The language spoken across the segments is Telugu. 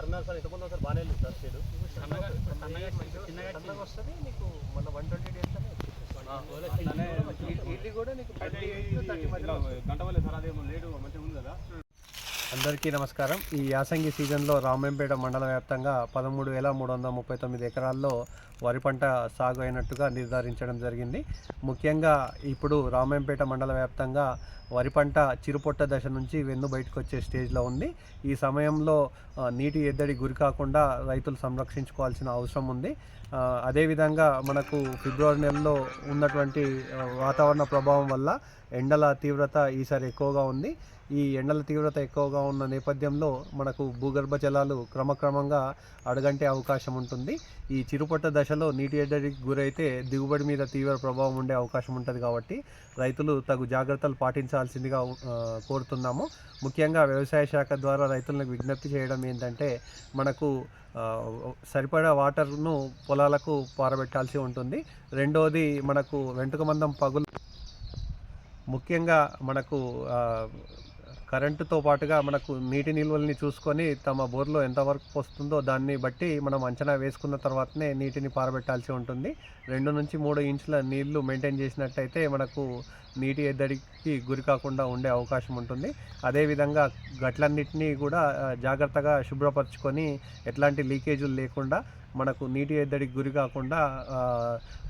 ఉన్నారు సార్ ఇంతకుముందు ఒకసారి బాగానే వెళ్ళింది సార్ చిన్నగా సన్నగా వస్తుంది నీకు మన వన్ ట్వంటీ డేస్ కూడా నీకు గంట వల్ల సార్ అదేమో లేడు ఉంది కదా అందరికీ నమస్కారం. ఈ యాసంగి సీజన్లో రామంపేట మండల వ్యాప్తంగా పదమూడు వేల మూడు వందల ముప్పై తొమ్మిది ఎకరాల్లో వరి పంట సాగు అయినట్టుగా నిర్ధారించడం జరిగింది. ముఖ్యంగా ఇప్పుడు రామంపేట మండల వ్యాప్తంగా వరి పంట చిరుపొట్ట దశ నుంచి వెన్ను బయటకు వచ్చే స్టేజ్లో ఉంది. ఈ సమయంలో నీటి ఎద్దడి గురి కాకుండా రైతులు సంరక్షించుకోవాల్సిన అవసరం ఉంది. అదేవిధంగా మనకు ఫిబ్రవరి నెలలో ఉన్నటువంటి వాతావరణ ప్రభావం వల్ల ఎండల తీవ్రత ఈసారి ఎక్కువగా ఉంది. ఈ ఎండల తీవ్రత ఎక్కువగా ఉన్న నేపథ్యంలో మనకు భూగర్భ జలాలు క్రమక్రమంగా అడగంటే అవకాశం ఉంటుంది. ఈ చిరుపట్ట దశలో నీటి ఎద్దడికి గురైతే దిగుబడి మీద తీవ్ర ప్రభావం ఉండే అవకాశం ఉంటుంది కాబట్టి రైతులు తగు జాగ్రత్తలు పాటించాల్సిందిగా కోరుతున్నాము. ముఖ్యంగా వ్యవసాయ శాఖ ద్వారా రైతులకు విజ్ఞప్తి చేయడం ఏంటంటే మనకు సరిపడా వాటర్ను పొలాలకు పారబెట్టాల్సి ఉంటుంది. రెండోది మనకు వెంటుక మందం పగులు ముఖ్యంగా మనకు కరెంటుతో పాటుగా మనకు నీటి నిల్వల్ని చూసుకొని తమ బోర్లో ఎంతవరకు వస్తుందో దాన్ని బట్టి మనం అంచనా వేసుకున్న తర్వాతనే నీటిని పారబెట్టాల్సి ఉంటుంది. రెండు నుంచి మూడు ఇంచుల నీళ్ళు మెయింటైన్ చేసినట్టయితే మనకు నీటి ఎద్దడికి గురి కాకుండా ఉండే అవకాశం ఉంటుంది. అదేవిధంగా గట్లన్నిటినీ కూడా జాగ్రత్తగా శుభ్రపరచుకొని ఎట్లాంటి లీకేజీలు లేకుండా మనకు నీటి ఎద్దడికి గురి కాకుండా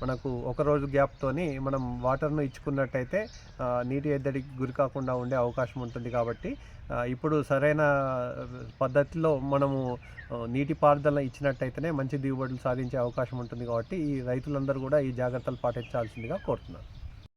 మనకు ఒక రోజు గ్యాప్తోని మనం వాటర్ను ఇచ్చుకున్నట్టయితే నీటి ఎద్దడికి గురి కాకుండా ఉండే అవకాశం ఉంటుంది కాబట్టి ఇప్పుడు సరైన పద్ధతిలో మనము నీటి పారుదల ఇచ్చినట్టయితేనే మంచి దిగుబడులు సాధించే అవకాశం ఉంటుంది కాబట్టి ఈ రైతులందరూ కూడా ఈ జాగ్రత్తలు పాటించాల్సిందిగా కోరుతున్నాను.